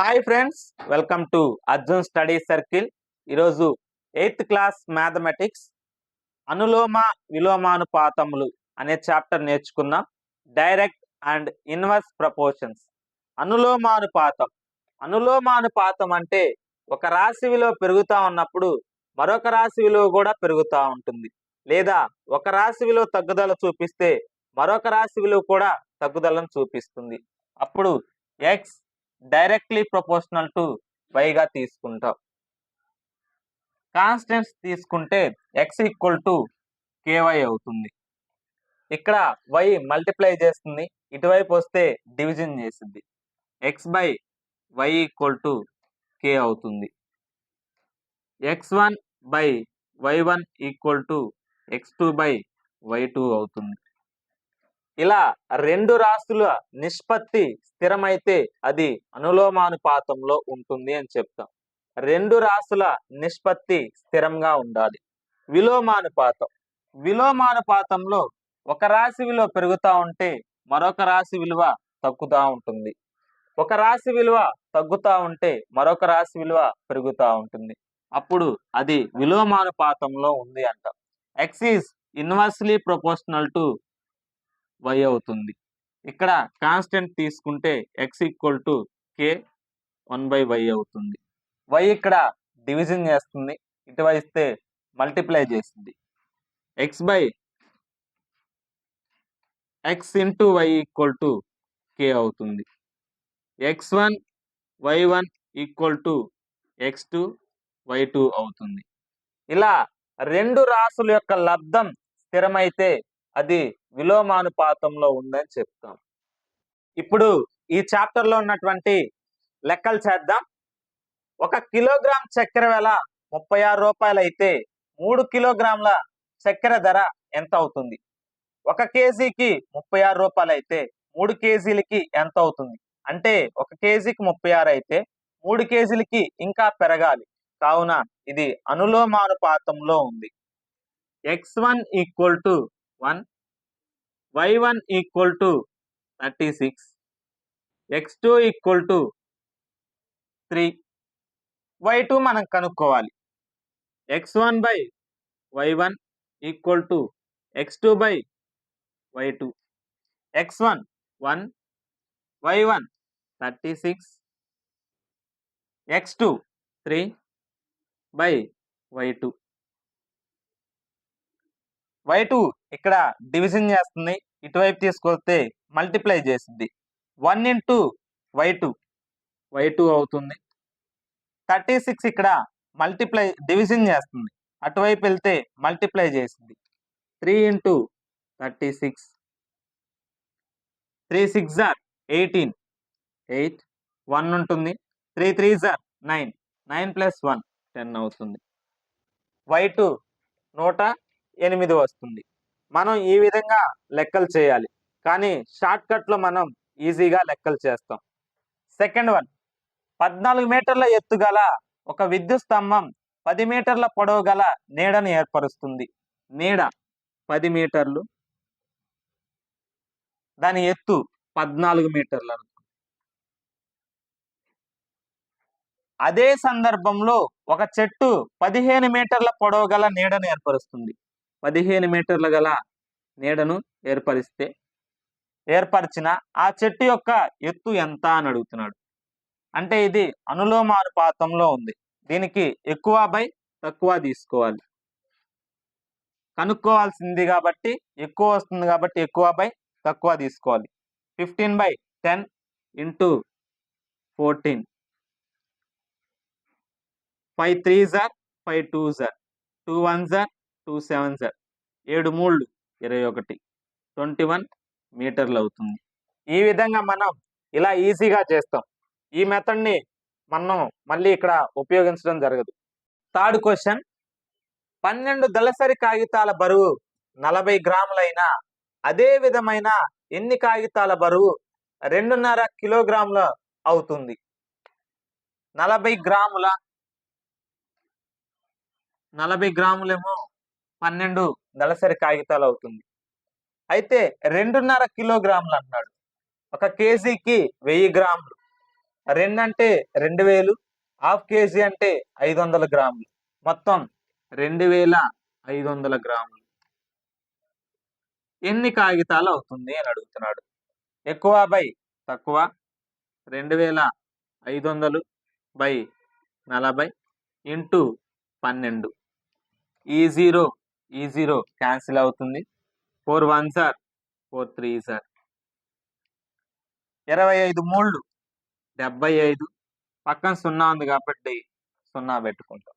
Hi friends welcome to Arjun study circle ఈరోజు eighth class mathematics అనులోమ విలోమానుపాతములు అనే చాప్టర్ నేర్చుకుందాం. డైరెక్ట్ అండ్ ఇన్వర్స్ ప్రపోర్షన్స్ అనులోమానుపాతం. అనులోమానుపాతం అంటే ఒక రాశి విలువ పెరుగుతూ ఉన్నప్పుడు మరొక రాశి విలువ కూడా పెరుగుతూ ఉంటుంది. లేదా ఒక రాశి విలువ తగ్గుదల చూపిస్తే మరొక రాశి విలువ కూడా తగ్గుదలను చూపిస్తుంది. అప్పుడు ఎక్స్ డైరెక్ట్లీ ప్రపోర్షనల్ టు వైగా తీసుకుంటాం. కాన్స్టెంట్స్ తీసుకుంటే ఎక్స్ ఈక్వల్ టు కేవై అవుతుంది. ఇక్కడ వై మల్టిప్లై చేస్తుంది. ఇటువైపు వస్తే డివిజన్ చేసింది x by y equal to k అవుతుంది. X one by y one equal to x two by y two అవుతుంది. ఇలా రెండు రాశుల నిష్పత్తి స్థిరమైతే అది అనులోమానుపాతంలో ఉంటుంది అని చెప్తాం. రెండు రాశుల నిష్పత్తి స్థిరంగా ఉండాలి. విలోమానుపాతం. విలోమానుపాతంలో ఒక రాశి విలువ పెరుగుతూ ఉంటే మరొక రాశి విలువ తగ్గుతూ ఉంటుంది. ఒక రాశి విలువ తగ్గుతూ ఉంటే మరొక రాశి విలువ పెరుగుతూ ఉంటుంది. అప్పుడు అది విలోమానుపాతంలో ఉంది అంటాం. X is inversely proportional to y అవుతుంది. ఇక్కడ కాన్స్టెంట్ తీసుకుంటే x equal to k one by y అవుతుంది. వై ఇక్కడ డివిజన్ చేస్తుంది. ఇటువైస్తే మల్టిప్లై చేస్తుంది. X by x into y equal to k అవుతుంది. X one y one equal to x two y two అవుతుంది. ఇలా రెండు రాసుల యొక్క లబ్ధం స్థిరమైతే అది విలోమానుపాతంలో ఉందని చెప్తాం. ఇప్పుడు ఈ చాప్టర్లో ఉన్నటువంటి లెక్కలు చేద్దాం. ఒక కిలోగ్రామ్ చక్కెర వెల ముప్పై ఆరు రూపాయలు అయితే మూడు కిలోగ్రాముల చక్కెర ధర ఎంత అవుతుంది? ఒక కేజీకి ముప్పై ఆరు రూపాయలు అయితే మూడు కేజీలకి ఎంత అవుతుంది? అంటే ఒక కేజీకి ముప్పై ఆరు అయితే మూడు కేజీలకి ఇంకా పెరగాలి. కావున ఇది అనులోమానుపాతంలో ఉంది. X one equal to one y one equal to thirty six x two equal to three y two మనం కనుక్కోవాలి. X one by y one equal to x two by y two x one one y one thirty six x two three by y two y two ఇక్కడ division చేస్తుంది. ఇటువైపు తీసుకొస్తే multiply చేసింది. One into y two y two అవుతుంది. Thirty six ఇక్కడ multiply division చేస్తుంది. అటువైపు వెళ్తే మల్టిప్లై చేసింది. Three into thirty six three six jar eighteen eight one ఉంటుంది. Three three jar nine nine plus one ten అవుతుంది. వై టూ నూట ఎనిమిది వస్తుంది. మనం ఈ విధంగా లెక్కలు చేయాలి. కానీ షార్ట్ కట్లో మనం ఈజీగా లెక్కలు చేస్తాం. సెకండ్ వన్ పద్నాలుగు మీటర్ల ఎత్తు గల ఒక విద్యుత్ స్తంభం పది మీటర్ల పొడవు గల నీడను ఏర్పరుస్తుంది. నీడ పది మీటర్లు దాని ఎత్తు పద్నాలుగు మీటర్లు అదే సందర్భంలో ఒక చెట్టు పదిహేను మీటర్ల పొడవు గల నీడను ఏర్పరుస్తుంది. పదిహేను మీటర్ల గల నీడను ఏర్పరిస్తే ఏర్పరిచిన ఆ చెట్టు యొక్క ఎత్తు ఎంత అని అడుగుతున్నాడు. అంటే ఇది అనులోమానుపాతంలో ఉంది. దీనికి ఎక్కువ బై తక్కువ తీసుకోవాలి. కనుక్కోవాల్సింది కాబట్టి ఎక్కువ వస్తుంది కాబట్టి ఎక్కువ బై తక్కువ తీసుకోవాలి. Fifteen by ten into fourteen. Five three jar five two జార్. టూ వన్ జార్ టూ సెవెన్ సార్. ఏడు మూడు ఇరవై ఒకటి. ట్వంటీ వన్ మీటర్లు అవుతుంది. ఈ విధంగా మనం ఇలా ఈజీగా చేస్తాం. ఈ మెథడ్ని మనం మళ్ళీ ఇక్కడ ఉపయోగించడం జరగదు. Third question. పన్నెండు దళసరి కాగితాల బరువు నలభై గ్రాములైన అదే విధమైన ఎన్ని కాగితాల బరువు రెండున్నర కిలోగ్రాముల అవుతుంది? నలభై గ్రాముల నలభై గ్రాములేమో పన్నెండు దళసరి కాగితాలు అవుతుంది. అయితే రెండున్నర కిలోగ్రాములు అన్నాడు. ఒక కేజీకి వెయ్యి గ్రాములు. రెండు అంటే రెండు వేలు హాఫ్ కేజీ అంటే ఐదు వందల గ్రాములు. మొత్తం రెండు వేల ఐదు వందల గ్రాములు. ఎన్ని కాగితాలు అవుతుంది అని అడుగుతున్నాడు. ఎక్కువ బై తక్కువ రెండు వేల ఐదు వందలు బై నలభై ఇంటూ పన్నెండు. ఈ జీరో ఈ జీరో క్యాన్సిల్ అవుతుంది. ఫోర్ వన్ సార్. ఫోర్ త్రీ సార్. ఇరవై ఐదు మూళ్ళు. డెబ్బై ఐదు. పక్కన సున్నా ఉంది కాబట్టి సున్నా పెట్టుకుంటాం.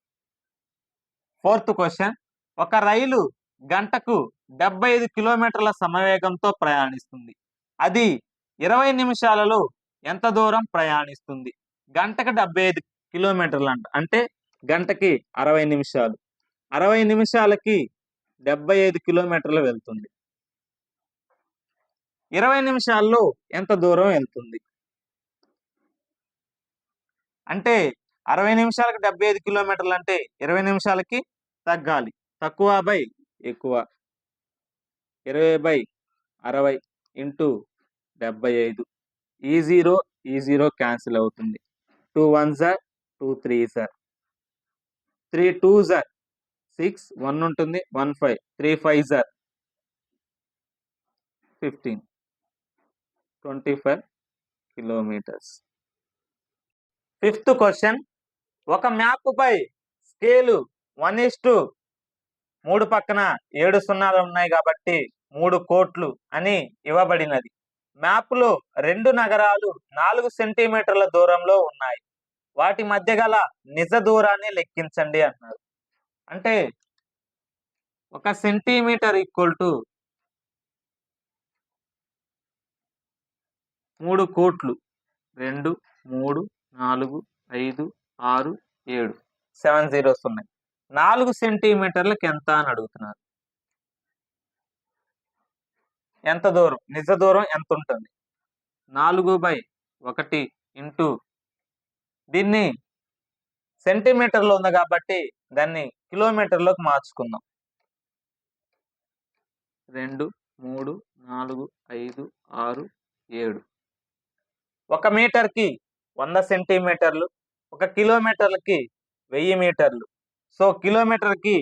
Fourth question. ఒక రైలు గంటకు డెబ్బై ఐదు కిలోమీటర్ల సమవేగంతో ప్రయాణిస్తుంది. అది ఇరవై నిమిషాలలో ఎంత దూరం ప్రయాణిస్తుంది? గంటకు డెబ్బై ఐదు కిలోమీటర్లు అంట. అంటే గంటకి అరవై నిమిషాలు. అరవై నిమిషాలకి డెబ్బై ఐదు కిలోమీటర్లు వెళ్తుంది. ఇరవై నిమిషాల్లో ఎంత దూరం వెళ్తుంది? అంటే అరవై నిమిషాలకు డెబ్బై ఐదు కిలోమీటర్లు అంటే ఇరవై నిమిషాలకి తగ్గాలి. తక్కువ బై ఎక్కువ. ఇరవై బై అరవై ఇంటూ డెబ్బై ఐదు ఈ జీరో ఈ జీరో క్యాన్సిల్ అవుతుంది. టూ వన్ సార్ టూ త్రీ సార్. త్రీ టూ సార్. సిక్స్ వన్ ఉంటుంది one five. Three five jar fifteen. Twenty five kilometres. Fifth question. ఒక మ్యాప్పై స్కేలు వన్ ఇస్ టు. మూడు పక్కన ఏడు సున్నాలు ఉన్నాయి కాబట్టి మూడు కోట్లు అని ఇవ్వబడినది. మ్యాప్లో రెండు నగరాలు నాలుగు సెంటీమీటర్ల దూరంలో ఉన్నాయి. వాటి మధ్య గల నిజ దూరాన్ని లెక్కించండి అన్నారు. అంటే ఒక సెంటీమీటర్ ఈక్వల్ టు మూడు కోట్లు. రెండు మూడు నాలుగు ఐదు ఆరు ఏడు. సెవెన్ జీరోస్ ఉన్నాయి. నాలుగు సెంటీమీటర్లకు ఎంత అని అడుగుతున్నారు? ఎంత దూరం? నిజ దూరం ఎంత ఉంటుంది? నాలుగు బై ఒకటి ఇంటూ. దీన్ని సెంటీమీటర్లో ఉంది కాబట్టి దాన్ని కిలోమీటర్లోకి మార్చుకుందాం. రెండు మూడు నాలుగు ఐదు ఆరు ఏడు. ఒక మీటర్కి వంద సెంటీమీటర్లు ఒక కిలోమీటర్లకి వెయ్యి మీటర్లు. సో కిలోమీటర్కి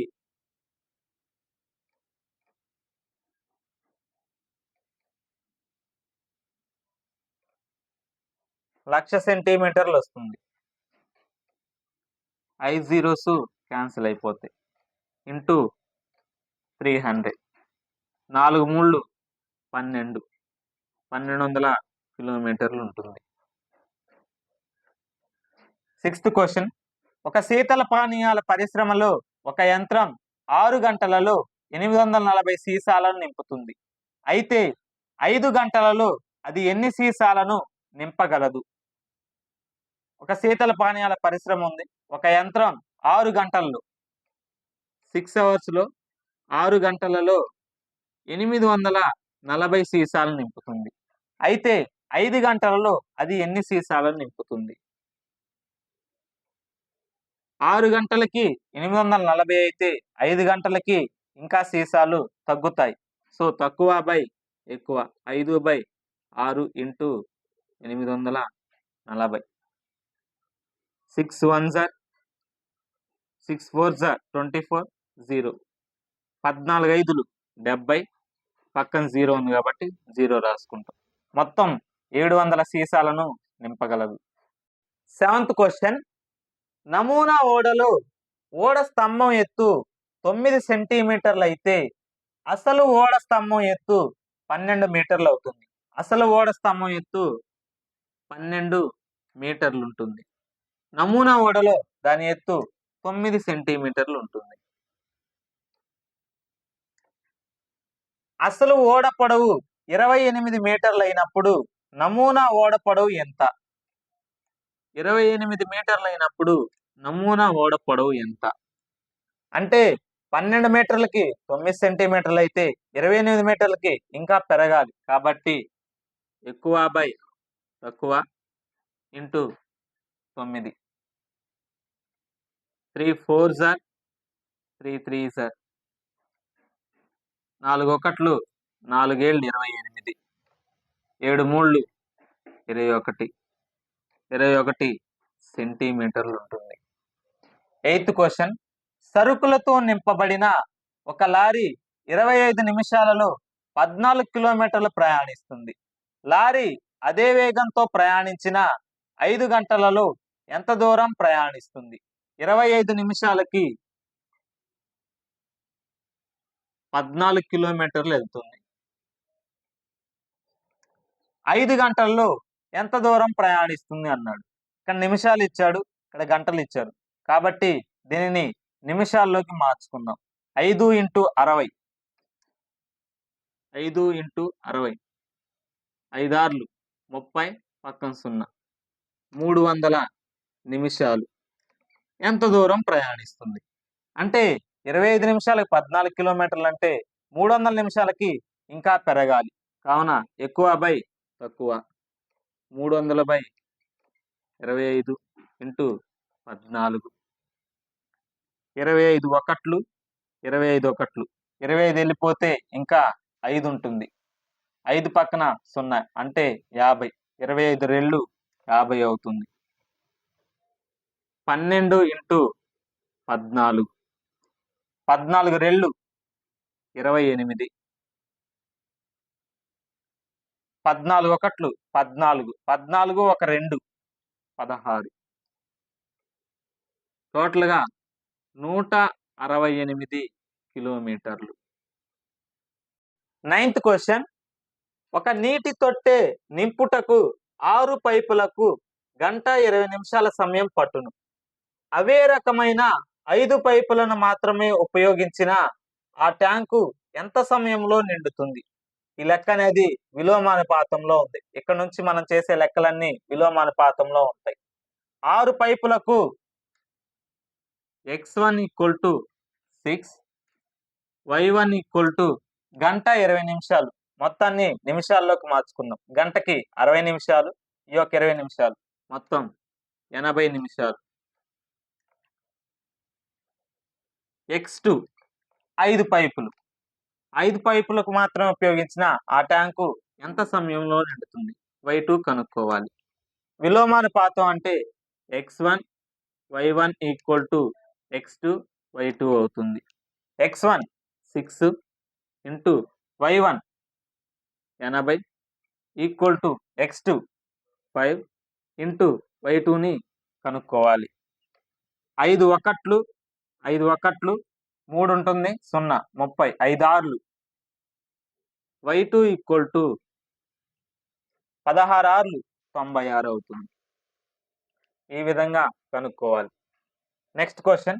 లక్ష సెంటీమీటర్లు వస్తుంది. ఐదు జీరోసు క్యాన్సిల్ అయిపోతాయి. Into three hundred. నాలుగు మూళ్ళు పన్నెండు. పన్నెండు వందల కిలోమీటర్లు ఉంటుంది. Sixth question. ఒక శీతల పానీయాల పరిశ్రమలో ఒక యంత్రం ఆరు గంటలలో ఎనిమిది వందల నలభై సీసాలను నింపుతుంది. అయితే ఐదు గంటలలో అది ఎన్ని సీసాలను నింపగలదు? ఒక శీతల పానీయాల పరిశ్రమ ఉంది. ఒక యంత్రం ఆరు గంటల్లో సిక్స్ అవర్స్లో ఆరు గంటలలో ఎనిమిది వందల నలభై సీసాలు నింపుతుంది. అయితే ఐదు గంటలలో అది ఎన్ని సీసాలను నింపుతుంది? ఆరు గంటలకి ఎనిమిది వందల నలభై అయితే ఐదు గంటలకి ఇంకా సీసాలు తగ్గుతాయి. సో తక్కువ బై ఎక్కువ ఐదు బై ఆరు ఇంటూ ఎనిమిది వందల నలభై. సిక్స్ వన్ సార్ సిక్స్ ఫోర్ జా ట్వంటీ ఫోర్ జీరో. పద్నాలుగు ఐదులు డెబ్బై పక్కన జీరో ఉంది కాబట్టి జీరో రాసుకుంటాం. మొత్తం ఏడు వందల సీసాలను నింపగలదు. Seventh question. నమూనా ఓడలో ఓడ స్తంభం ఎత్తు తొమ్మిది సెంటీమీటర్లు అయితే అసలు ఓడ స్తంభం ఎత్తు పన్నెండు మీటర్లు అవుతుంది. అసలు ఓడ స్తంభం ఎత్తు పన్నెండు మీటర్లు ఉంటుంది. నమూనా ఓడలో దాని ఎత్తు తొమ్మిది సెంటీమీటర్లు ఉంటుంది. అసలు ఓడ పొడవు ఇరవై ఎనిమిది మీటర్లు అయినప్పుడు నమూనా ఓడ పొడవు ఎంత? ఇరవై ఎనిమిది మీటర్లు అయినప్పుడు నమూనా ఓడ పొడవు ఎంత? అంటే పన్నెండు మీటర్లకి తొమ్మిది సెంటీమీటర్లు అయితే ఇరవై ఎనిమిది మీటర్లకి ఇంకా పెరగాలి. కాబట్టి ఎక్కువ బై తక్కువ ఇంటూ తొమ్మిది. త్రీ ఫోర్ సార్. త్రీ త్రీ సార్. నాలుగు ఒకట్లు నాలుగేళ్ళు ఇరవై ఎనిమిది. ఏడు మూళ్ళు. ఇరవై ఒకటి. ఇరవై ఒకటి సెంటీమీటర్లు ఉంటుంది. Eighth question. సరుకులతో నింపబడిన ఒక లారీ ఇరవై ఐదు నిమిషాలలో పద్నాలుగు కిలోమీటర్లు ప్రయాణిస్తుంది. లారీ అదే వేగంతో ప్రయాణించిన ఐదు గంటలలో ఎంత దూరం ప్రయాణిస్తుంది? ఇరవై ఐదు నిమిషాలకి పద్నాలుగు కిలోమీటర్లు వెళ్తుంది. ఐదు గంటల్లో ఎంత దూరం ప్రయాణిస్తుంది అన్నాడు. ఇక్కడ నిమిషాలు ఇచ్చాడు ఇక్కడ గంటలు ఇచ్చారు కాబట్టి దీనిని నిమిషాల్లోకి మార్చుకుందాం. ఐదు ఇంటూ అరవై. ఐదు ఇంటూ అరవై. ఐదార్లు ముప్పై పక్కన సున్నా. మూడు వందల నిమిషాలు. ఎంత దూరం ప్రయాణిస్తుంది? అంటే ఇరవై ఐదు నిమిషాలకు పద్నాలుగు కిలోమీటర్లు అంటే మూడు వందల నిమిషాలకి ఇంకా పెరగాలి. కావున ఎక్కువ బై తక్కువ. మూడు వందల బై ఇరవై ఐదు ఇంటూ పద్నాలుగు. ఇరవై ఐదు ఒకట్లు ఇరవై ఐదు ఒకట్లు. ఇరవై ఐదు వెళ్ళిపోతే ఇంకా ఐదు ఉంటుంది. ఐదు పక్కన సున్నా అంటే యాభై. ఇరవై ఐదు రెళ్ళు యాభై అవుతుంది. పన్నెండు ఇంటూ పద్నాలుగు. పద్నాలుగు రెళ్ళు ఇరవై ఎనిమిది. పద్నాలుగు ఒకట్లు పద్నాలుగు. పద్నాలుగు ఒక రెండు పదహారు. టోటల్గా నూట అరవై ఎనిమిది కిలోమీటర్లు. Ninth question. ఒక నీటి తొట్టె నింపుటకు ఆరు పైపులకు గంట ఇరవై నిమిషాల సమయం పట్టును. అవే రకమైన ఐదు పైపులను మాత్రమే ఉపయోగించిన ఆ ట్యాంకు ఎంత సమయంలో నిండుతుంది? ఈ లెక్క అనేది విలోమానుపాతంలో ఉంది. ఇక్కడ నుంచి మనం చేసే లెక్కలన్నీ విలోమానుపాతంలో ఉంటాయి. ఆరు పైపులకు x one equal to six y one equal to గంట ఇరవై నిమిషాలు. మొత్తాన్ని నిమిషాల్లోకి మార్చుకుందాం. గంటకి అరవై నిమిషాలు ఈ యొక్క ఇరవై నిమిషాలు. మొత్తం ఎనభై నిమిషాలు. ఎక్స్ టూ ఐదు పైపులు. ఐదు పైపులకు మాత్రం ఉపయోగించిన ఆ ట్యాంకు ఎంత సమయంలో నిండుతుంది వై టూ కనుక్కోవాలి. విలోమానుపాతం అంటే x one y one equal to x two y two అవుతుంది. X one six into y one ఎనభై equal to x two five into y టూని కనుక్కోవాలి. ఐదు ఒకట్లు ఐదు ఒకట్లు మూడు ఉంటుంది సున్నా ముప్పై ఐదు ఆరులు వై టూ ఈక్వల్ టు. పదహారు ఆర్లు తొంభై ఆరు అవుతుంది. ఈ విధంగా కనుక్కోవాలి. Next question.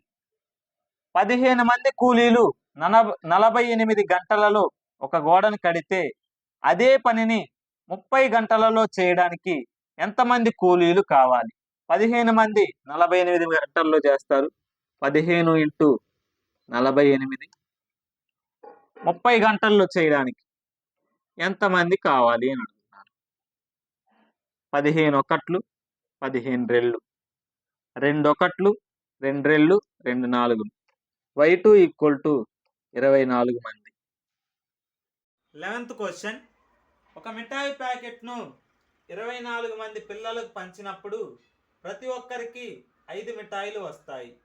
పదిహేను మంది కూలీలు నలభై ఎనిమిది గంటలలో ఒక గోడను కడితే అదే పనిని ముప్పై గంటలలో చేయడానికి ఎంతమంది కూలీలు కావాలి? పదిహేను మంది నలభై ఎనిమిది గంటల్లో చేస్తారు. పదిహేను ఇంటూ నలభై ఎనిమిది. ముప్పై గంటల్లో చేయడానికి ఎంతమంది కావాలి అని అడుగుతున్నారు. పదిహేను ఒకట్లు పదిహేను రెళ్ళు. రెండు ఒకట్లు రెండు రెళ్ళు రెండు నాలుగులు వై టూ ఈక్వల్ టు ఇరవై నాలుగు మంది. Eleventh question. ఒక మిఠాయి ప్యాకెట్ను ఇరవై నాలుగు మంది పిల్లలకు పంచినప్పుడు ప్రతి ఒక్కరికి ఐదు మిఠాయిలు వస్తాయి.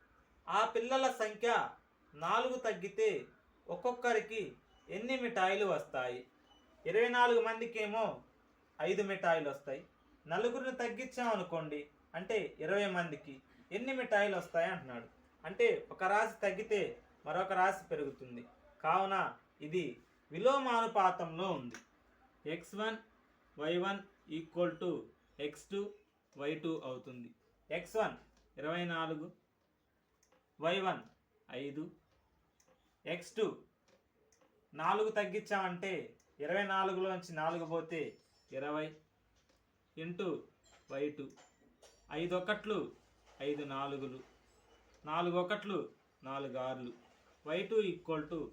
ఆ పిల్లల సంఖ్య నాలుగు తగ్గితే ఒక్కొక్కరికి ఎన్ని మిఠాయిలు వస్తాయి? ఇరవై నాలుగు మందికేమో ఐదు మిఠాయిలు వస్తాయి. నలుగురిని తగ్గించామనుకోండి అంటే ఇరవై మందికి ఎన్ని మిఠాయిలు వస్తాయి అంటున్నాడు. అంటే ఒక రాశి తగ్గితే మరొక రాశి పెరుగుతుంది. కావున ఇది విలోమానుపాతంలో ఉంది. X one y one equal to x two y two అవుతుంది. ఎక్స్ వన్ ఇరవై నాలుగు వై వన్ ఐదు. ఎక్స్ టూ నాలుగు తగ్గించామంటే ఇరవై నాలుగులోంచి నాలుగు పోతే ఇరవై. ఇంటూ వై టూ ఐదు ఒకట్లు ఐదు నాలుగులు. నాలుగు ఒకట్లు నాలుగు ఆరులు. Y two equal to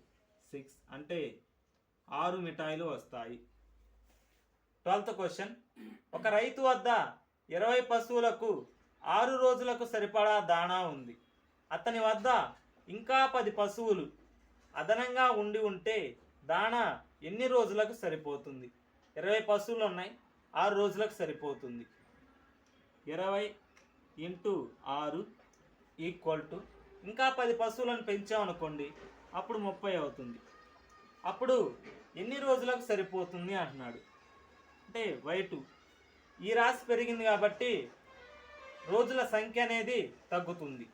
six అంటే ఆరు మిఠాయిలు వస్తాయి. Twelfth question. ఒక రైతు వద్ద ఇరవై పశువులకు ఆరు రోజులకు సరిపడా దాణా ఉంది. అతని వద్ద ఇంకా పది పశువులు అదనంగా ఉండి ఉంటే దాణా ఎన్ని రోజులకు సరిపోతుంది? ఇరవై పశువులు ఉన్నాయి ఆరు రోజులకు సరిపోతుంది. ఇరవై ఇంటూ ఆరు ఈక్వల్ టు ఇంకా పది పశువులను పెంచామనుకోండి అప్పుడు ముప్పై అవుతుంది. అప్పుడు ఎన్ని రోజులకు సరిపోతుంది అంటున్నాడు. అంటే వైటు ఈ రాశి పెరిగింది కాబట్టి రోజుల సంఖ్య అనేది తగ్గుతుంది.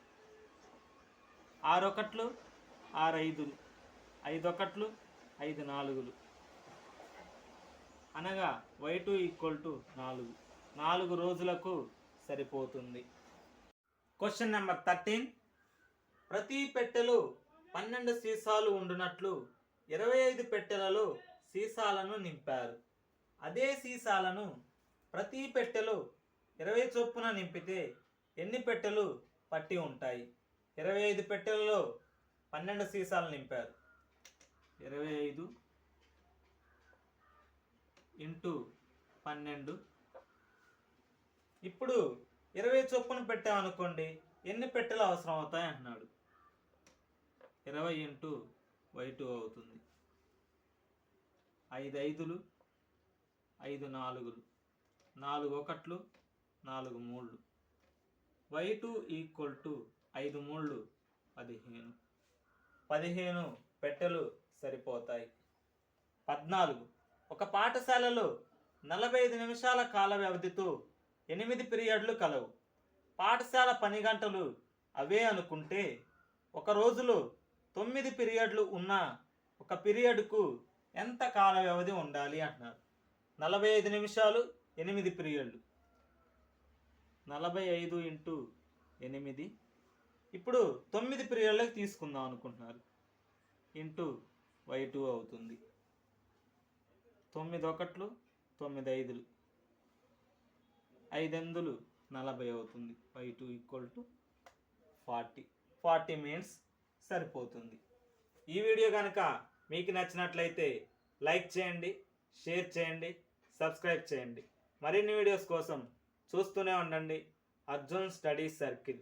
ఆరొకట్లు ఆరైదులు. ఐదొకట్లు ఐదు ఒకట్లు ఐదు నాలుగులు అనగా వై టూ ఈక్వల్ టు నాలుగు. నాలుగు రోజులకు సరిపోతుంది. క్వశ్చన్ నెంబర్ థర్టీన్ ప్రతి పెట్టెలో పన్నెండు సీసాలు ఉండునట్లు ఇరవై ఐదు పెట్టెలలో సీసాలను నింపారు. అదే సీసాలను ప్రతి పెట్టెలో ఇరవై చొప్పున నింపితే ఎన్ని పెట్టెలు పట్టి ఉంటాయి? ఇరవై ఐదు పెట్టెలలో పన్నెండు సీసాలు నింపారు. ఇరవై ఐదు ఇంటూ పన్నెండు. ఇప్పుడు ఇరవై చొప్పున పెట్టామనుకోండి ఎన్ని పెట్టెలు అవసరం అవుతాయి అంటున్నాడు. ఇరవై ఇంటూ వై టూ అవుతుంది. ఐదు ఐదులు ఐదు నాలుగులు నాలుగు ఒకట్లు నాలుగు మూళ్ళు. వై టూ ఈక్వల్ టు ఐదు మూళ్ళు పదిహేను. పదిహేను పెట్టెలు సరిపోతాయి. పద్నాలుగు. ఒక పాఠశాలలో నలభై ఐదు నిమిషాల కాల వ్యవధితో ఎనిమిది పీరియడ్లు కలవు. పాఠశాల పని గంటలు అవే అనుకుంటే ఒక రోజులో తొమ్మిది పీరియడ్లు ఉన్న ఒక పీరియడ్కు ఎంత కాల వ్యవధి ఉండాలి అంటున్నారు. నలభై ఐదు నిమిషాలు ఎనిమిది పీరియడ్లు. నలభై ఐదు ఇంటూ ఎనిమిది ఇప్పుడు తొమ్మిది పీరియడ్లకు తీసుకుందాం అనుకుంటున్నారు. ఇంటూ వై టూ అవుతుంది. తొమ్మిది ఒకట్లు తొమ్మిది ఐదులు. ఐదెందులు నలభై అవుతుంది. Y two equal to forty. Forty minutes సరిపోతుంది. ఈ వీడియో కనుక మీకు నచ్చినట్లయితే లైక్ చేయండి షేర్ చేయండి సబ్స్క్రైబ్ చేయండి. మరిన్ని వీడియోస్ కోసం చూస్తూనే ఉండండి. Arjun study circle.